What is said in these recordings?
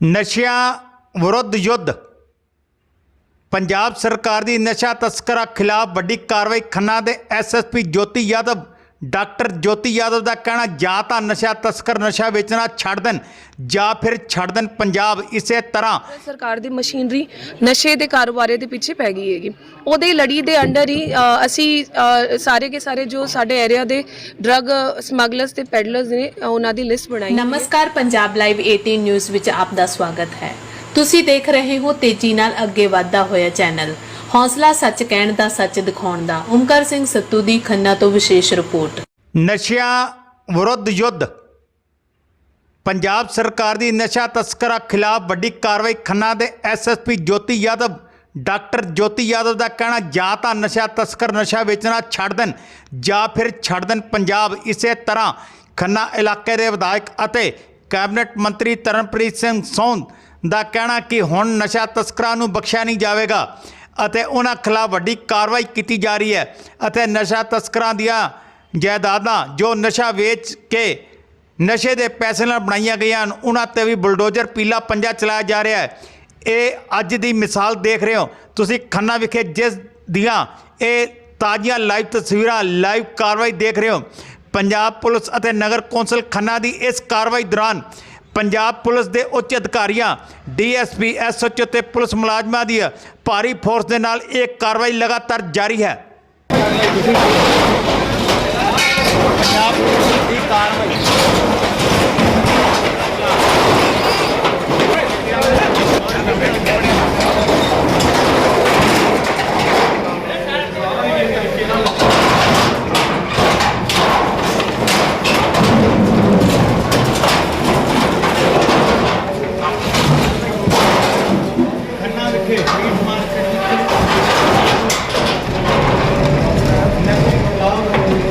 ਨਸ਼ਿਆਂ ਵਿਰੁੱਧ ਯੁੱਧ। ਪੰਜਾਬ ਸਰਕਾਰ ਦੀ ਨਸ਼ਾ ਤਸਕਰਾਂ ਖਿਲਾਫ ਵੱਡੀ ਕਾਰਵਾਈ ਖੰਨਾ ਦੇ ਐਸਐਸਪੀ ਜੋਤੀ ਯਾਦਵ ਡਾਕਟਰ ਜੋਤੀ ਯਾਦਵ ਦਾ ਕਹਿਣਾ ਜਾਂ ਤਾਂ ਨਸ਼ਾ ਤਸਕਰ ਨਸ਼ਾ ਵੇਚਣਾ ਛੱਡ ਦੇਣ ਜਾਂ ਫਿਰ ਛੱਡ ਦੇਣ ਪੰਜਾਬ। ਇਸੇ ਤਰ੍ਹਾਂ ਸਰਕਾਰ ਦੀ ਮਸ਼ੀਨਰੀ ਨਸ਼ੇ ਦੇ ਕਾਰੋਬਾਰੇ ਦੇ ਪਿੱਛੇ ਪੈ ਗਈ ਹੈਗੀ। ਉਹਦੇ ਲੜੀ ਦੇ ਅੰਡਰ ਹੀ ਅ, ਅਸੀਂ ਅ, ਸਾਰੇ ਕੇ ਸਾਰੇ ਜੋ ਸਾਡੇ ਏਰੀਆ ਦੇ ਡਰੱਗ ਸਮਗਲਰਸ ਤੇ ਪੈਡਲਰਸ ਨੇ ਅ, ਉਹਨਾਂ ਦੀ ਲਿਸਟ ਬਣਾਈ ਨਮਸਕਾਰ ਪੰਜਾਬ ਲਾਈਵ 18 ਨਿਊਜ਼ ਵਿੱਚ ਆਪ ਦਾ ਸਵਾਗਤ ਹੈ। ਤੁਸੀਂ ਦੇਖ ਰਹੇ ਹੋ ਤੇਜ਼ੀ ਨਾਲ ਅੱਗੇ ਵਧਦਾ ਹੋਇਆ ਚੈਨਲ ਹੌਸਲਾ ਸੱਚ ਕਹਿਣ ਦਾ, ਸੱਚ ਦਿਖਾਉਣ ਦਾ। ਓਮਕਾਰ ਸਿੰਘ ਸੱਤੂ ਦੀ ਖੰਨਾ ਤੋਂ ਵਿਸ਼ੇਸ਼ ਰਿਪੋਰਟ। ਨਸ਼ਿਆਂ ਵਿਰੁੱਧ ਯੁੱਧ। ਪੰਜਾਬ ਸਰਕਾਰ ਦੀ ਨਸ਼ਾ ਤਸਕਰਾਂ ਖਿਲਾਫ ਵੱਡੀ ਕਾਰਵਾਈ। ਖੰਨਾ ਦੇ ਐਸਐਸਪੀ ਜੋਤੀ ਯਾਦਵ, ਡਾਕਟਰ ਜੋਤੀ ਯਾਦਵ ਦਾ ਕਹਿਣਾ, ਜਾਂ ਤਾਂ ਨਸ਼ਾ ਤਸਕਰ ਨਸ਼ਾ ਵੇਚਣਾ ਛੱਡ ਦੇਣ, ਜਾਂ ਫਿਰ ਛੱਡ ਦੇਣ ਪੰਜਾਬ। ਇਸੇ ਤਰ੍ਹਾਂ ਖੰਨਾ ਇਲਾਕੇ ਦੇ ਵਿਧਾਇਕ ਅਤੇ ਕੈਬਨਿਟ ਮੰਤਰੀ ਤਰਨਪ੍ਰੀਤ ਸਿੰਘ ਸੌਂਦ ਦਾ ਕਹਿਣਾ ਕਿ ਹੁਣ ਨਸ਼ਾ ਤਸਕਰਾਂ ਨੂੰ ਬਖਸ਼ਿਆ ਨਹੀਂ ਜਾਵੇਗਾ। ਅਤੇ ਉਹਨਾਂ ਖਿਲਾਫ ਵੱਡੀ ਕਾਰਵਾਈ ਕੀਤੀ ਜਾ ਰਹੀ ਹੈ ਅਤੇ ਨਸ਼ਾ ਤਸਕਰਾਂ ਦੀਆਂ ਜਾਇਦਾਦਾਂ ਜੋ ਨਸ਼ਾ ਵੇਚ ਕੇ ਨਸ਼ੇ ਦੇ ਪੈਸੇ ਨਾਲ ਬਣਾਈਆਂ ਗਈਆਂ ਹਨ, ਉਹਨਾਂ ਤੇ ਵੀ ਬੁਲਡੋਜ਼ਰ ਪੀਲਾ ਪੰਜਾ ਚਲਾਇਆ ਜਾ ਰਿਹਾ ਹੈ। ਇਹ ਅੱਜ ਦੀ ਮਿਸਾਲ ਦੇਖ ਰਹੇ ਹੋ। ਤੁਸੀਂ ਖੰਨਾ ਵਿਖੇ ਜਿਸ ਦੀਆਂ ਇਹ ਤਾਜ਼ੀਆਂ ਲਾਈਵ ਤਸਵੀਰਾਂ ਲਾਈਵ ਕਾਰਵਾਈ ਦੇਖ ਰਹੇ ਹੋ। ਪੰਜਾਬ ਪੁਲਿਸ ਅਤੇ ਨਗਰ ਕੌਂਸਲ ਖੰਨਾ ਦੀ ਇਸ ਕਾਰਵਾਈ ਦੌਰਾਨ ਪੰਜਾਬ ਪੁਲਿਸ ਦੇ ਉੱਚ ਅਧਿਕਾਰੀਆਂ, ਡੀਐਸਪੀ, ਐਸਐਚਓ ਤੇ ਪੁਲਿਸ ਮੁਲਾਜ਼ਮਾਂ ਦੀ ਭਾਰੀ ਫੋਰਸ ਦੇ ਨਾਲ ਇਹ ਕਾਰਵਾਈ ਲਗਾਤਾਰ ਜਾਰੀ ਹੈ। ਪੰਜਾਬ ਪੁਲਿਸ ਦੀ ਕਾਰਵਾਈ ਖੰਨਾ ਵਿਖੇ ਫੀਡ ਮਾਰਕੀਟ ਨਸ਼ੇ ਖਿਲਾਫ ਵੱਡੀ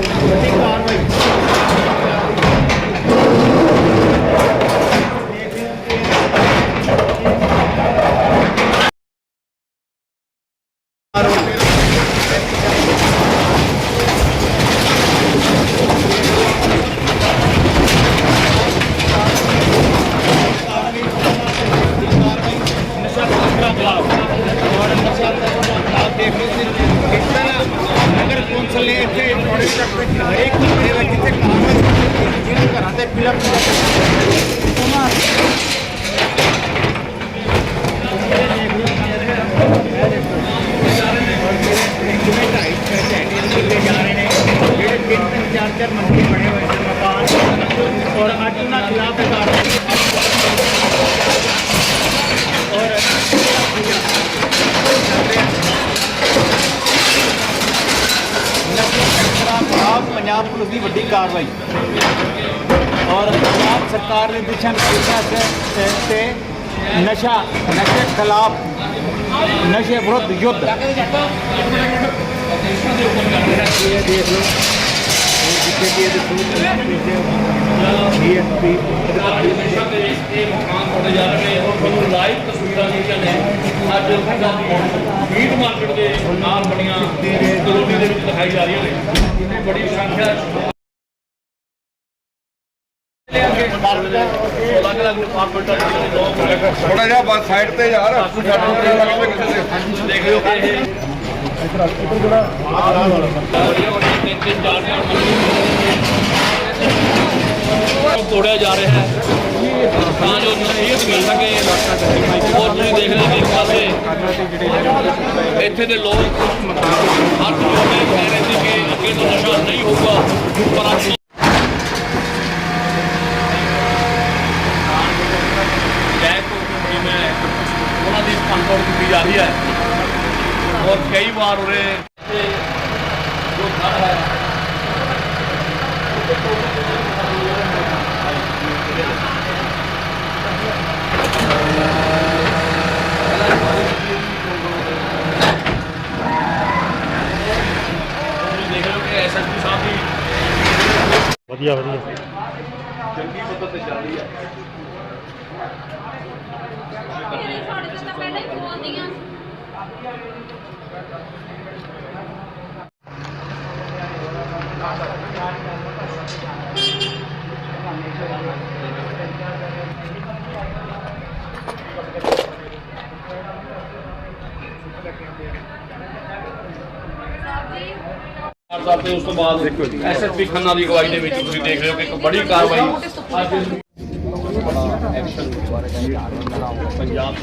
ਕਾਰਵਾਈ ਨਸ਼ਾ ਤਸਕਰਾਂ ਖਿਲਾਫ ਔਰ ਨਸ਼ਾ ਤਸਕਰਾਂ ਖਿਲਾਫ ਦੇਖ ਲਓ ਤੁਸੀਂ ਕਿਸ ਤਰ੍ਹਾਂ ਨਗਰ ਕੌਂਸਲ ਨੇ ਇੱਥੇ ਹਰੇਕ ਕਮਰੇ ਵਿੱਚ ਜਿੱਥੇ ਕਾਰਵਾਈ ਕੀਤੀ ਘਰਾਂ ਤੇ ਫਿਲਮ ਉਹਨਾਂ ਜਿਵੇਂ ਢਾਈ ਝੰਡੇ ਨਿਕਲੇ ਜਾ ਰਹੇ ਨੇ ਜਿਹੜੇ ਤਿੰਨ ਤਿੰਨ ਚਾਰ ਚਾਰ ਮੰਜ਼ਿਲ ਬਣੇ ਹੋਏ ਨੇ ਮਕਾਨ ਔਰ ਅੱਜ ਉਹਨਾਂ ਖਿਲਾਫ ਕਾਰਵਾਈ ਖਿਲਾਫ ਪੰਜਾਬ ਪੁਲਿਸ ਦੀ ਵੱਡੀ ਕਾਰਵਾਈ। ਔਰ ਪੰਜਾਬ ਸਰਕਾਰ ਨੇ ਦਿਸ਼ਾ ਨਿਰਦੇਸ਼ਾਂ ਤੇ ਨਸ਼ਾ, ਨਸ਼ੇ ਖਿਲਾਫ ਨਸ਼ੇ ਵਿਰੁੱਧ ਯੁੱਧ। ਇਹ ਦੇਖ ਲਓ ਜਿੱਥੇ ਕਿ ਇਹਦੇ ਸੂਟ ਡੀਐਸਪੀ ਮੈਨੂੰ ਲਾਈਵ ਤਸਵੀਰਾਂ ਜਿਹੜੀਆਂ ਨੇ ਅੱਜ ਮੀਟ ਮਾਰਕੀਟ ਦੇ ਨਾਲ ਬਣੀਆਂ ਕਲੋਨੀ ਦੇ ਵਿੱਚ ਦਿਖਾਈ ਜਾ ਰਹੀਆਂ ਨੇ ਬੜੀ ਸੰਖਿਆ ਥੋੜਾ ਜਿਹਾ ਬਸ ਸਾਈਡ ਤੇ ਯਾਰ ਦੇਖ ਲਿਓ। ਇਹ ਵੱਡੀਆਂ ਵੱਡੀਆਂ ਤਿੰਨ ਤਿੰਨ ਚਾਰ ਚਾਰ ਮੰਜ਼ਿਲ ਤੋੜਿਆ ਜਾ ਰਿਹਾ ਹੈ। ਤਾਂ ਜੋ ਇਹ ਮਿਲ ਸਕੇ। ਔਰ ਤੁਸੀਂ ਦੇਖ ਰਹੇ ਇੱਕ ਪਾਸੇ ਇੱਥੇ ਦੇ ਲੋਕ ਹੱਥ ਜੋੜ ਕਹਿ ਰਹੇ ਸੀ ਕਿ ਅੱਗੇ ਤੋਂ ਨਸ਼ਾ ਨਹੀਂ ਹੋਊਗਾ, ਪਰ ਅੱਜ ਜਿਵੇਂ ਉਹਨਾਂ ਦੀ ਭੰਨਤੋੜ ਕੀਤੀ ਜਾ ਰਹੀ ਹੈ। ਔਰ ਕਈ ਵਾਰ ਉਰੇ ਜੋ ਘਰ ਹੈ ਤੁਸੀਂ ਦੇਖ ਰਹੇ ਹੋ ਕਿ ਐਸਐਸਪੀ ਸਾਹਿਬ ਦੀ ਵਧੀਆ ਵਧੀਆ ਚੰਗੀ ਮਦਦ ਤੇ ਚੱਲ ਰਹੀ ਹੈ ਸਾਡੇ ਤੋਂ ਤਾਂ ਪਹਿਲਾਂ ਹੀ ਬੋਲਦੀਆਂ ਕਰਤੇ ਉਸ ਤੋਂ ਬਾਅਦ ਐਸਐਸਪੀ ਖੰਨਾ ਦੀ ਅਗਵਾਈ ਦੇ ਵਿੱਚ ਤੁਸੀਂ ਦੇਖ ਰਹੇ ਹੋ ਕਿ ਇੱਕ ਬੜੀ ਕਾਰਵਾਈ ਅੱਜ ਪੰਜਾਬ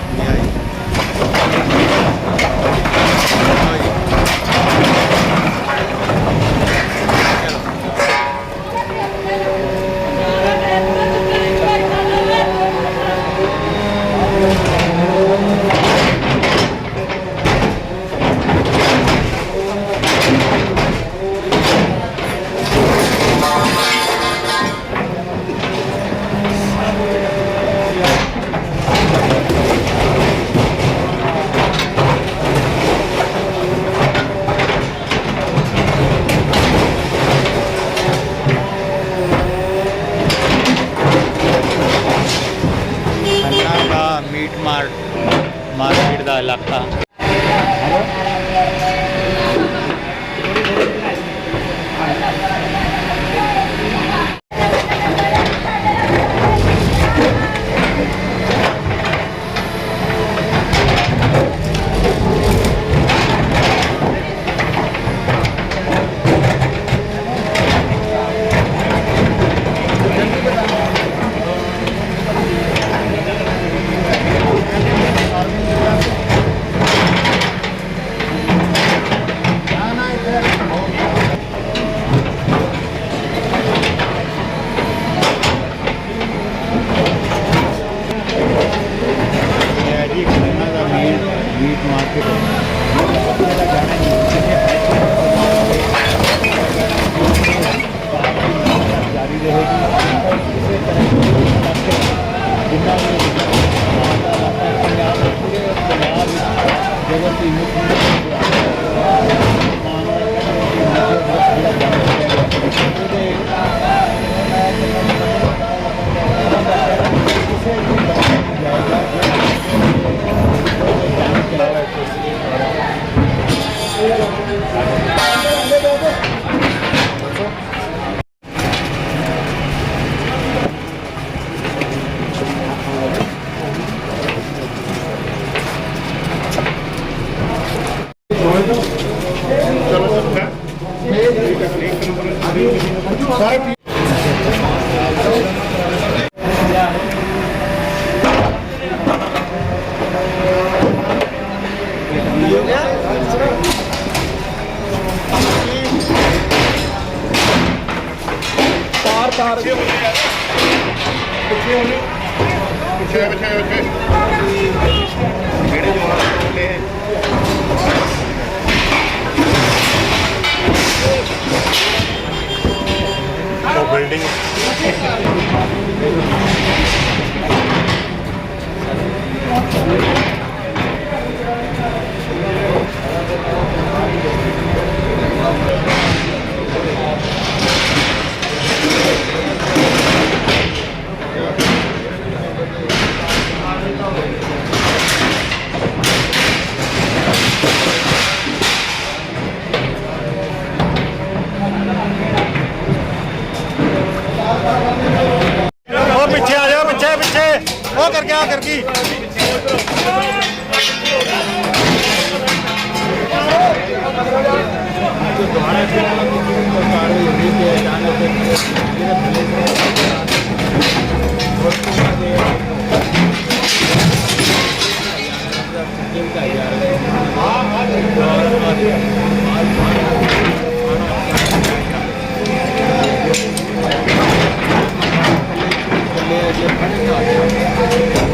ਖੰਨਾ की Yeah.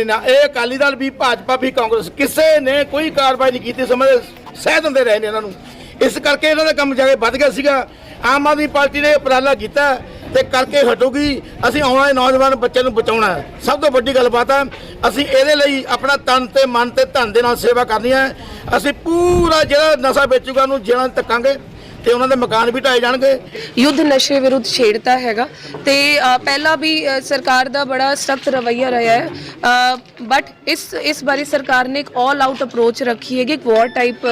ਨੇ ਨਾ, ਇਹ ਅਕਾਲੀ ਦਲ ਵੀ, ਭਾਜਪਾ ਵੀ, ਕਾਂਗਰਸ, ਕਿਸੇ ਨੇ ਕੋਈ ਕਾਰਵਾਈ ਨਹੀਂ ਕੀਤੀ ਸਮਝ ਸਹਿ ਦਿੰਦੇ ਰਹੇ ਨੇ ਇਹਨਾਂ ਨੂੰ। ਇਸ ਕਰਕੇ ਇਹਨਾਂ ਦਾ ਕੰਮ ਜਾ ਕੇ ਵੱਧ ਗਿਆ ਸੀਗਾ। ਆਮ ਆਦਮੀ ਪਾਰਟੀ ਨੇ ਉਪਰਾਲਾ ਕੀਤਾ ਤੇ ਕਰਕੇ ਹਟੂਗੀ। ਅਸੀਂ ਆਉਣ ਵਾਲੇ ਨੌਜਵਾਨ ਬੱਚਿਆਂ ਨੂੰ ਬਚਾਉਣਾ ਸਭ ਤੋਂ ਵੱਡੀ ਗੱਲਬਾਤ ਹੈ ਅਸੀਂ ਇਹਦੇ ਲਈ ਆਪਣਾ ਤਨ ਤੇ ਮਨ ਤੇ ਧਨ ਦੇ ਨਾਲ ਸੇਵਾ ਕਰਨੀ ਹੈ। ਅਸੀਂ ਪੂਰਾ ਜਿਹੜਾ ਨਸ਼ਾ ਵੇਚੂਗਾ, ਉਹਨੂੰ ਜੇਲ੍ਹਾਂ 'ਚ ਧੱਕਾਂਗੇ। ਤੇ ਉਹਨਾਂ ਦੇ ਮਕਾਨ ਵੀ ਢਾਏ ਜਾਣਗੇ? ਯੁੱਧ ਨਸ਼ੇ ਵਿਰੁੱਧ ਛੇੜਤਾ ਹੈਗਾ। ਤੇ ਅ, ਪਹਿਲਾਂ ਵੀ ਅ, ਸਰਕਾਰ ਦਾ ਬੜਾ ਸਖਤ ਰਵੱਈਆ ਰਿਹਾ ਹੈ। ਬਟ ਇਸ ਇਸ ਬਾਰੇ ਸਰਕਾਰ ਨੇ ਇੱਕ 올 ਆਊਟ ਅਪਰੋਚ ਰੱਖੀ ਹੈਗੀ ਇੱਕ ਵਾਰ ਟਾਈਪ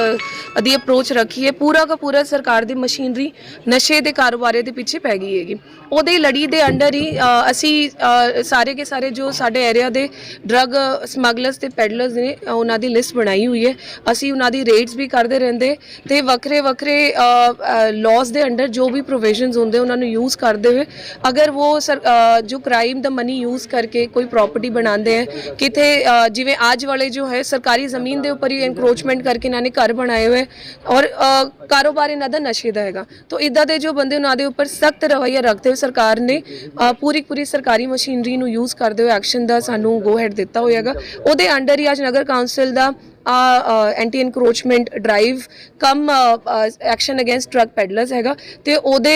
ਦੀ ਅਪਰੋਚ ਰੱਖੀ ਹੈ। ਪੂਰਾ ਦਾ ਪੂਰਾ ਸਰਕਾਰ ਦੀ ਮਸ਼ੀਨਰੀ ਨਸ਼ੇ ਦੇ ਕਾਰੋਬਾਰੇ ਦੇ ਪਿੱਛੇ ਪੈ ਗਈ ਹੈਗੀ। ਉਹਦੇ ਲੜੀ ਦੇ ਅੰਡਰ ਹੀ ਅ, ਅਸੀਂ ਅ, ਸਾਰੇ ਕੇ ਸਾਰੇ ਜੋ ਸਾਡੇ ਏਰੀਆ ਦੇ ਡਰੱਗ ਸਮਗਲਰਸ ਤੇ ਪੈਡਲਰਸ ਨੇ ਅ, ਉਹਨਾਂ ਦੀ ਲਿਸਟ ਬਣਾਈ ਹੋਈ ਹੈ। ਅਸੀਂ ਉਹਨਾਂ ਦੀ ਰੇਡਸ ਵੀ ਕਰਦੇ ਰਹਿੰਦੇ ਤੇ ਵੱਖਰੇ ਵੱਖਰੇ ਲਾਜ਼ ਦੇ ਅੰਡਰ ਜੋ ਵੀ ਪ੍ਰੋਵੀਜ਼ਨਸ ਹੁੰਦੇ ਉਹਨਾਂ ਨੂੰ ਯੂਜ਼ ਕਰਦੇ ਹੋਏ, ਅਗਰ ਉਹ ਸਰ- ਜੋ ਕ੍ਰਾਈਮ ਦਾ ਮਨੀ ਯੂਜ਼ ਕਰਕੇ ਕੋਈ ਪ੍ਰਾਪਰਟੀ ਬਣਾਉਂਦੇ ਹੈ ਕਿਤੇ ਜਿਵੇਂ ਅੱਜ ਵਾਲੇ ਜੋ ਹੈ, ਸਰਕਾਰੀ ਜ਼ਮੀਨ ਦੇ ਉੱਪਰ ਹੀ ਐਨਕਰੋਚਮੈਂਟ ਕਰਕੇ ਇਹਨਾਂ ਨੇ ਘਰ ਬਣਾਏ ਹੋਏ, ਔਰ ਕਾਰੋਬਾਰ ਇਹਨਾਂ ਦਾ ਨਸ਼ੇ ਦਾ ਹੈਗਾ। ਤੋਂ ਇਦਾਂ ਦੇ ਜੋ ਬੰਦੇ ਉਹਨਾਂ ਦੇ ਉੱਪਰ ਸਖਤ ਰਵੱਈਆ ਰੱਖਦੇ ਹੋਏ ਸਰਕਾਰ ਨੇ ਪੂਰੀ ਪੂਰੀ ਸਰਕਾਰੀ ਮਸ਼ੀਨਰੀ ਨੂੰ ਯੂਜ਼ ਕਰਦੇ ਹੋਏ ਐਕਸ਼ਨ ਦਾ ਸਾਨੂੰ ਗੋ ਹੈਡ ਦਿੱਤਾ ਹੋਇਆ ਹੈਗਾ। ਉਹਦੇ ਅੰਡਰ ਹੀ ਅੱਜ ਨਗਰ ਕਾਉਂਸਲ ਦਾ ਆ anti encroachment drive cum action against drug peddlers ਹੈਗਾ। ਤੇ ਉਹਦੇ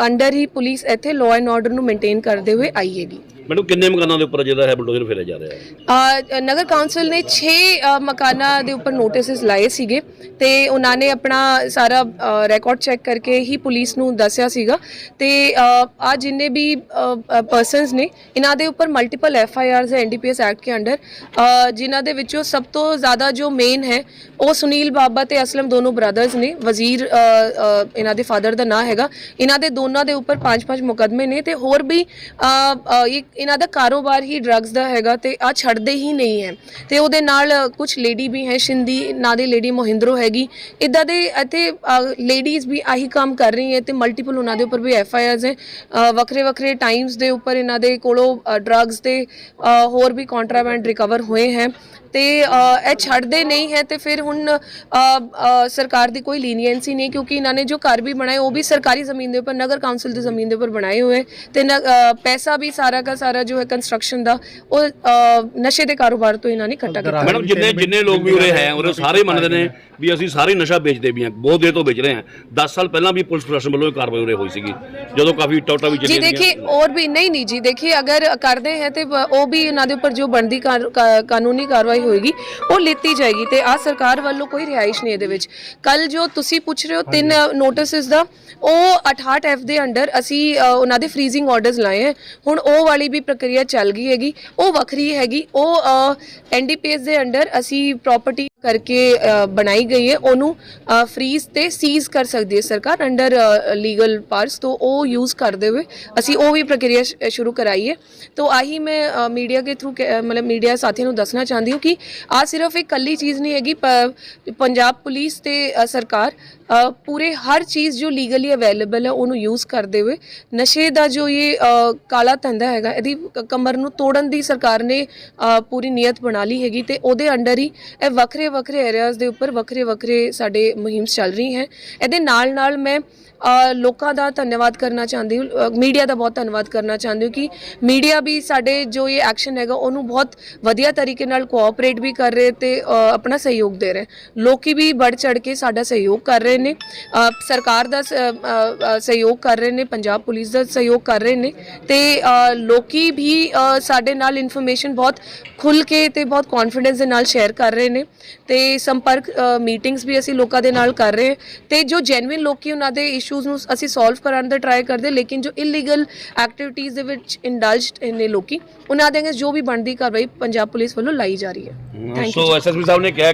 ਅੰਡਰ ਹੀ ਪੁਲਿਸ ਇੱਥੇ ਲਾਅ ਐਂਡ ਆਰਡਰ ਨੂੰ ਮੇਨਟੇਨ ਕਰਦੇ ਹੋਏ ਆਈ ਹੈਗੀ। ਮੈਨੂੰ ਕਿੰਨੇ ਮਕਾਨਾਂ ਦੇ ਉੱਪਰ ਜਿਹੜਾ ਹੈ ਬੁਲਡੋਜ਼ਰ ਫੇਰਿਆ ਜਾ ਰਿਹਾ ਹੈ? ਅ, ਨਗਰ ਕੌਂਸਲ ਨੇ 6 ਮਕਾਨਾਂ ਦੇ ਉੱਪਰ ਨੋਟਿਸਸ ਲਾਏ ਸੀਗੇ ਤੇ ਉਹਨਾਂ ਨੇ ਆਪਣਾ ਸਾਰਾ ਰਿਕਾਰਡ ਚੈੱਕ ਕਰਕੇ ਹੀ ਪੁਲਿਸ ਨੂੰ ਦੱਸਿਆ ਸੀਗਾ ਤੇ ਆ ਜਿੰਨੇ ਵੀ ਪਰਸਨਸ ਨੇ ਇਹਨਾਂ ਦੇ ਉੱਪਰ ਮਲਟੀਪਲ ਐਫ ਆਈ ਆਰਸ ਹੈ ਐਨਡੀਪੀਐਸ ਐਕਟ ਕੇ ਅੰਡਰ ਜਿਨ੍ਹਾਂ ਦੇ ਵਿੱਚੋਂ ਸਭ ਤੋਂ ਜ਼ਿਆਦਾ ਜੋ ਮੇਨ ਹੈ ਉਹ ਸੁਨੀਲ ਬਾਬਾ ਤੇ ਅਸਲਮ ਦੋਨੋਂ ਬ੍ਰਦਰਸ ਨੇ ਵਜ਼ੀਰ ਅ, ਅ, ਇਹਨਾਂ ਦੇ ਫਾਦਰ ਦਾ ਨਾਂ ਹੈਗਾ ਇਹਨਾਂ ਦੇ ਦੋਨਾਂ ਦੇ ਉੱਪਰ ਪੰਜ ਪੰਜ ਮੁਕਦਮੇ ਨੇ ਤੇ ਹੋਰ ਵੀ ਅ, ਅ, ਇਹ ਇਹਨਾਂ ਦਾ ਕਾਰੋਬਾਰ ਹੀ ਡਰੱਗਸ ਦਾ ਹੈਗਾ ਤੇ ਆ ਛੱਡਦੇ ਹੀ ਨਹੀਂ ਹੈ। ਤੇ ਉਹਦੇ ਨਾਲ ਕੁਝ ਲੇਡੀ ਵੀ ਹੈ, ਸ਼ਿੰਦੀ, ਨਾਂ ਦੀ ਲੇਡੀ ਮੋਹਿੰਦਰੋ ਹੈਗੀ। ਇਦਾਂ ਦੇ ਇੱਥੇ ਲੇਡੀਜ਼ ਵੀ ਆਹੀ ਕੰਮ ਕਰ ਰਹੀ ਹੈ ਤੇ ਮਲਟੀਪਲ ਉਹਨਾਂ ਦੇ ਉੱਪਰ ਵੀ ਐਫ ਆਈ ਆਰਸ ਹੈ ਵੱਖਰੇ ਵੱਖਰੇ ਟਾਈਮਸ ਦੇ ਉੱਪਰ ਇਹਨਾਂ ਦੇ ਕੋਲੋਂ ਡਰੱਗਸ ਤੇ ਹੋਰ ਵੀ ਕੰਟਰਾਬੈਂਡ ਰਿਕਵਰ ਹੋਏ ਹੈ। ਤੇ ਇਹ ਛੱਡਦੇ ਨਹੀਂ ਹੈ ਤੇ ਫਿਰ ਹੁਣ ਸਰਕਾਰ ਦੀ ਕੋਈ ਲੀਨੀਐਂਸੀ ਨਹੀਂ ਕਿਉਂਕਿ ਇਹਨਾਂ ਨੇ ਜੋ ਘਰ ਵੀ ਬਣਾਏ ਉਹ ਵੀ ਸਰਕਾਰੀ ਜ਼ਮੀਨ ਦੇ ਉੱਪਰ ਨਗਰ ਕਾਉਂਸਲ ਦੀ ਜ਼ਮੀਨ ਦੇ ਉੱਪਰ ਬਣਾਏ ਹੋਏ ਤੇ ਪੈਸਾ ਵੀ ਸਾਰਾ ਦਾ ਸਾਰਾ ਜੋ ਹੈ ਕੰਸਟਰਕਸ਼ਨ ਦਾ ਉਹ ਨਸ਼ੇ ਦੇ ਕਾਰੋਬਾਰ ਤੋਂ ਇਹਨਾਂ ਨੇ ਇਕੱਠਾ ਕੀਤਾ। ਮੈਡਮ ਜਿੰਨੇ ਜਿੰਨੇ ਲੋਕ ਵੀ ਉਰੇ ਹੈ ਉਹ ਸਾਰੇ ਮੰਨਦੇ ਨੇ ਵੀ ਅਸੀਂ ਸਾਰੇ ਨਸ਼ਾ ਵੇਚਦੇ ਵੀ ਹਾਂ ਬਹੁਤ ਦੇਰ ਤੋਂ ਵੇਚ ਰਹੇ ਹਾਂ। 10 ਸਾਲ ਪਹਿਲਾਂ ਵੀ ਪੁਲਿਸ ਪ੍ਰਸ਼ਾਸਨ ਵੱਲੋਂ ਇਹ ਕਾਰਵਾਈ ਉਰੇ ਹੋਈ ਸੀਗੀ ਜਦੋਂ ਕਾਫੀ ਟੌਟਾ ਵੀ ਚੱਲੀ ਜੀ ਦੇਖੀ ਔਰ ਵੀ ਨਹੀਂ ਨਹੀਂ ਜੀ ਦੇਖੀ ਅਗਰ ਕਰਦੇ ਹੈ ਤੇ ਉਹ ਵੀ ਇਹਨਾਂ ਦੇ ਉੱਪਰ ਜੋ ਬਣਦੀ ਕਾਨੂੰਨੀ ਕਾਰਵਾਈ ਹੋਏਗੀ ਉਹ ਲਿੱਤੀ ਜਾਏਗੀ ਤੇ ਆ ਸਰਕਾਰ ਵੱਲੋਂ ਕੋਈ ਰਿਹਾਇਸ਼ ਨਹੀਂ ਇਹਦੇ ਵਿੱਚ। ਕੱਲ ਜੋ ਤੁਸੀਂ ਪੁੱਛ ਰਹੇ ਹੋ ਤਿੰਨ ਨੋਟਿਸਸ ਦਾ ਉਹ 68 ਐਫ ਦੇ ਅੰਡਰ ਅਸੀਂ ਉਹਨਾਂ ਦੇ ਫ੍ਰੀਜ਼ਿੰਗ ਆਰਡਰਸ ਲਾਏ ਹੈ। ਹੁਣ ਉਹ ਵਾਲੀ ਵੀ ਪ੍ਰਕਿਰਿਆ ਚੱਲ ਗਈ ਹੈਗੀ ਉਹ ਵੱਖਰੀ ਹੈਗੀ ਉਹ ਐਨਡੀਪੀਐਸ ਦੇ ਅੰਡਰ ਅਸੀਂ ਪ੍ਰਾਪਰਟੀ ਕਰਕੇ ਬਣਾਈ ਗਈ ਹੈ। ਉਹਨੂੰ ਫ੍ਰੀਜ਼ ਤੇ ਸੀਜ਼ ਕਰ ਸਕਦੀ ਹੈ ਸਰਕਾਰ ਅੰਡਰ ਲੀਗਲ ਪਾਰਸ ਤੋਂ ਉਹ ਯੂਜ਼ ਕਰਦੇ ਹੋਏ ਅਸੀਂ ਉਹ ਵੀ ਪ੍ਰਕਿਰਿਆ ਸ਼ੁਰੂ ਕਰਾਈ ਹੈ। ਤਾਂ ਆਹੀ ਮੈਂ ਮੀਡੀਆ ਦੇ ਥਰੂ ਮਤਲਬ ਮੀਡੀਆ ਸਾਥੀਆਂ ਨੂੰ ਦੱਸਣਾ ਚਾਹੁੰਦੀ ਹਾਂ ਕਿ ਆ ਸਿਰਫ ਇੱਕ ਕੱਲੀ ਚੀਜ਼ ਨਹੀਂ ਹੈਗੀ, ਪ- ਪੰਜਾਬ ਪੁਲਿਸ ਤੇ ਸਰਕਾਰ ਪੂਰੇ ਹਰ ਚੀਜ਼ ਜੋ ਲੀਗਲੀ ਅਵੇਲੇਬਲ ਹੈ, ਉਹਨੂੰ ਯੂਜ਼ ਕਰਦੇ ਹੋਏ, ਨਸ਼ੇ ਦਾ ਜੋ ਇਹ ਕਾਲਾ ਧੰਦਾ ਹੈਗਾ, ਇਹਦੀ ਕ- ਕਮਰ ਨੂੰ ਤੋੜਨ ਦੀ ਸਰਕਾਰ ਨੇ ਪੂਰੀ ਨੀਅਤ ਬਣਾ ਲਈ ਹੈਗੀ ਤੇ ਉਹਦੇ ਅੰਡਰ ਹੀ ਇਹ ਵੱਖਰੇ ਵੱਖਰੇ ਏਰੀਆਜ਼ ਦੇ ਉੱਪਰ ਵੱਖਰੇ ਵੱਖਰੇ ਸਾਡੇ ਮੁਹਿੰਮ ਚੱਲ ਰਹੀ ਹੈ। ਇਹਦੇ ਨਾਲ ਨਾਲ ਮੈਂ ਲੋਕਾਂ ਦਾ ਧੰਨਵਾਦ ਕਰਨਾ ਚਾਹੁੰਦੀ ਹਾਂ ਮੀਡੀਆ ਦਾ ਬਹੁਤ ਧੰਨਵਾਦ ਕਰਨਾ ਚਾਹੁੰਦੀ ਹਾਂ ਕਿ ਮੀਡੀਆ ਵੀ ਸਾਡੇ ਜੋ ਇਹ ਐਕਸ਼ਨ ਹੈਗਾ ਉਹਨੂੰ ਬਹੁਤ ਵਧੀਆ ਤਰੀਕੇ ਨਾਲ ਕੋਆਪਰੇਟ ਵੀ ਕਰ ਰਹੇ ਤੇ ਆਪਣਾ ਸਹਿਯੋਗ ਦੇ ਰਹੇ। ਲੋਕੀ ਵੀ ਵੱਧ ਚੜ ਕੇ ਸਾਡਾ ਸਹਿਯੋਗ ਕਰ ਰਹੇ ਨੇ। ਸਰਕਾਰ ਦਾ ਸ- ਸਹਿਯੋਗ ਕਰ ਰਹੇ ਨੇ ਪੰਜਾਬ ਪੁਲਿਸ ਦਾ ਸਹਿਯੋਗ ਕਰ ਰਹੇ ਨੇ ਤੇ ਅ, ਲੋਕੀ ਵੀ ਸਾਡੇ ਨਾਲ ਇਨਫੋਰਮੇਸ਼ਨ ਬਹੁਤ ਖੁੱਲ ਕੇ ਤੇ ਬਹੁਤ ਕੌਨਫੀਡੈਂਸ ਦੇ ਨਾਲ ਸ਼ੇਅਰ ਕਰ ਰਹੇ ਨੇ ਤੇ ਸੰਪਰਕ ਮੀਟਿੰਗਸ ਵੀ ਅਸੀਂ ਲੋਕਾਂ ਦੇ ਨਾਲ ਕਰ ਰਹੇ ਹਾਂ ਤੇ ਜੋ ਜੈਨੂਇਨ ਲੋਕੀ ਉਹਨਾਂ ਦੇ ਇਸ਼ੂਜ਼ ਨੂੰ ਅਸੀਂ ਸੋਲਵ ਕਰਨ ਦਾ ਟਰਾਈ ਕਰਦੇ ਲੇਕਿਨ ਜੋ ਇਲੀਗਲ ਐਕਟੀਵਿਟੀਜ਼ ਦੇ ਵਿੱਚ ਇੰਡਲਜਡ ਨੇ ਲੋਕੀ ਉਹਨਾਂ ਦੇ against ਜੋ ਵੀ ਬਣਦੀ ਕਾਰਵਾਈ ਪੰਜਾਬ ਪੁਲਿਸ ਵੱਲੋਂ ਲਾਈ ਜਾ ਰਹੀ ਹੈ। ਥੈਂਕ ਯੂ ਸੋ ਐਸਐਸਪੀ ਸਾਹਿਬ ਨੇ ਕਿਹਾ